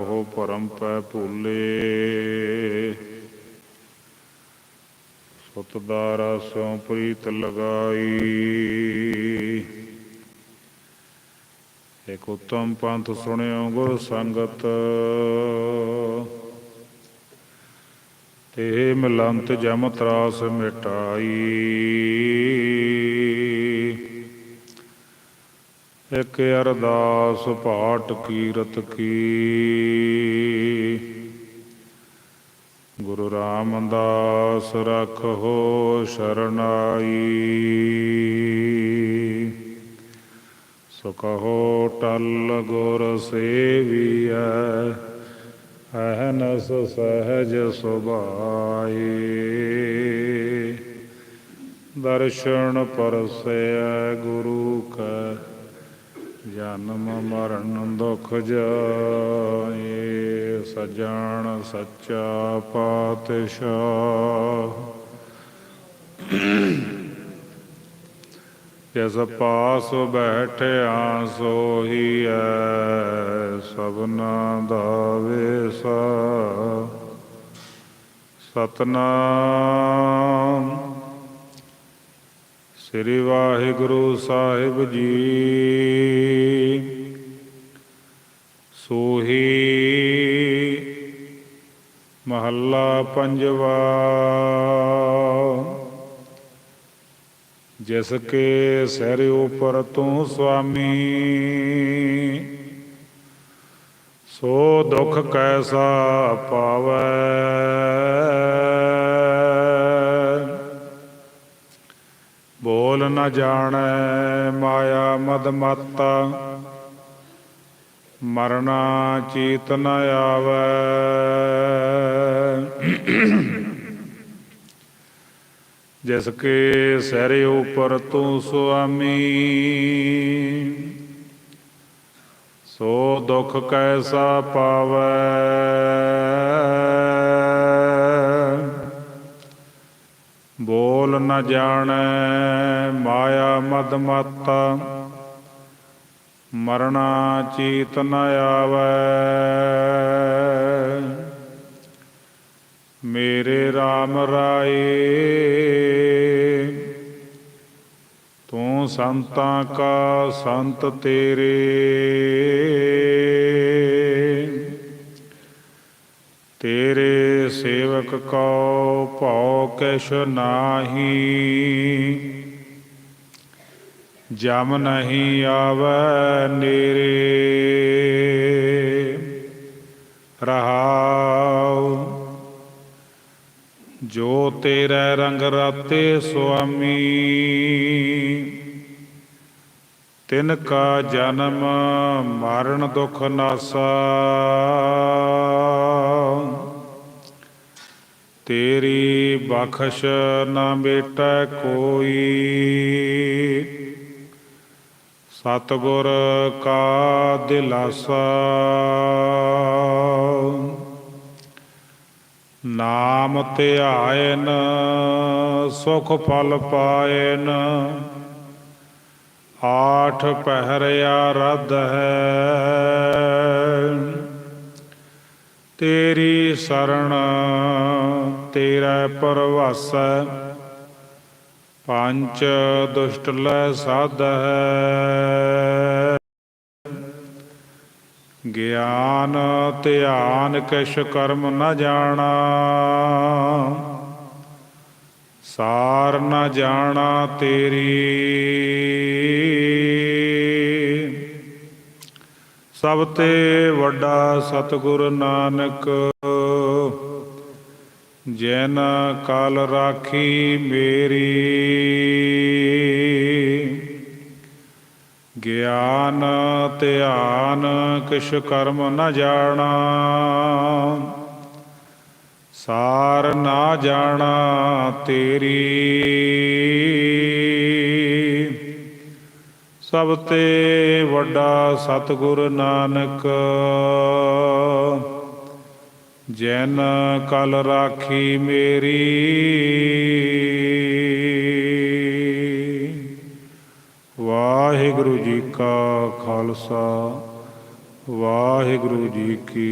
ਉਹ ਭਰਮ ਪੈ ਭੂਲੇ। ਸੁਤਦਾਰਾ ਸਿਉ ਪ੍ਰੀਤ ਲਗਾਈ। ਇਕ ਉਤਮ ਪੰਥ ਸੁਣਿਓ ਗੁਰ ਸੰਗਤ। ਤੇ ਮਿਲੰਤ ਜਮ ਤਰਾਸ ਮਿਟਾਈ। ਇਕ ਅਰਦਾਸ ਪਾਠ ਕੀਰਤ ਕੀ। ਗੁਰੂ ਰਾਮਦਾਸ ਰਖੋ ਸ਼ਰਨਾਈ। ਸੋ ਕਹੋ ਟਲ ਗੁਰ ਸੇਵੀਐ, ਅਹਨਸ ਸਹਜ ਸੁਭਾਈ। ਦਰਸ਼ਨ ਪਰਸੈ ਗੁਰੂ ਕੈ ਜਨਮ ਮਰਨ ਦੁਖ ਜਾਏ, ਸਜਣ ਸੱਚਾ ਪਾਤਸ਼ਾਹ। ਜਿਸ ਪਾਸ ਬੈਠਿਆ ਸੋਈ ਐ, ਸਭਨਾ ਦਾ ਵੇਸਾ। ਸਤਨਾਮ ਸ੍ਰੀ ਵਾਹਿਗੁਰੂ ਸਾਹਿਬ ਜੀ। ਸੋਹੀ ਮਹੱਲਾ ਪੰਜਵਾ। ਜਿਸ ਕੇ ਸਿਰ ਉਪਰ ਤੂੰ ਸੁਆਮੀ ਸੋ ਦੁਖ ਕੈਸਾ ਪਾਵੈ। ਬੋਲ ਨ ਜਾਣੈ ਮਾਇਆ ਮਦ ਮਤਾ। ਮਰਨਾ ਚੀਤ ਨ ਆਵੈ। ਜਿਸ ਕੇ ਸਿਰ ਉਪਰ ਤੂੰ ਸੁਆਮੀ। ਸੋ ਦੁਖ ਕੈਸਾ ਪਾਵੈ। ਬੋਲ ਨ ਜਾਣੈ, ਮਾਇਆ ਮਦ ਮਤਾ। ਮਰਣਾ ਚੀਤ ਨ ਆਵੈ। ਮੇਰੇ RAM ਰਾਏ, ਤੂੰ ਸੰਤਾਂ ਕਾ ਸੰਤ ਤੇਰੇ ਤੇਰੇ ਸੇਵਕ ਕੋ ਭਉ ਕਿਛ ਨਾਹੀ। ਜਮ ਨਹੀਂ ਆਵੈ ਨੇਰੇ। ਰਹਾਉ। ਜੋ ਤੇਰੇ ਰੰਗ ਰਾਤੇ ਸੁਆਮੀ, ਤਿਨ ਕਾ ਜਨਮ ਮਰਨ ਦੁਖ ਨਾਸਾ। ਤੇਰੀ ਬਖਸ਼ ਨਾ ਬੇਟਾ ਕੋਈ। ਸਤਗੁਰ ਕਾ ਦਿਲਾਸਾ। ਨਾਮ ਧਿਆਇਨ ਸੁਖ ਫਲ ਪਾਇਨ ਆਠ ਪਹਿਰਿਆ ਰਦ ਹੈ। ਤੇਰੀ ਸਰਣ ਤੇਰਾ ਪਰਵਾਸੈ ਪੰਚ ਦੁਸ਼ਟ ਲੈ ਸਾਧ ਗਿਆਨ ਧਿਆਨ ਕਿਛ ਕਰਮ ਨ ਜਾਣਾ, ਸਾਰ ਨ ਜਾਣਾ ਤੇਰੀ ਸਭ ਤੇ ਵੱਡਾ ਸਤਿਗੁਰ ਨਾਨਕ, ਜੈਨ ਕਾਲ ਰਾਖੀ ਮੇਰੀ। ਗਿਆਨ, ਧਿਆਨ ਕਿਛ ਕਰਮ ਨ ਜਾਣਾ, ਸਾਰ ਨਾ ਜਾਣਾ ਤੇਰੀ। ਸਭ ਤੇ ਵੱਡਾ ਸਤਿਗੁਰ ਨਾਨਕ। ਜੈਨ ਕਲ ਰਾਖੀ ਮੇਰੀ। ਵਾਹਿਗੁਰੂ ਜੀ ਕਾ ਖਾਲਸਾ, ਵਾਹਿਗੁਰੂ ਜੀ ਕੀ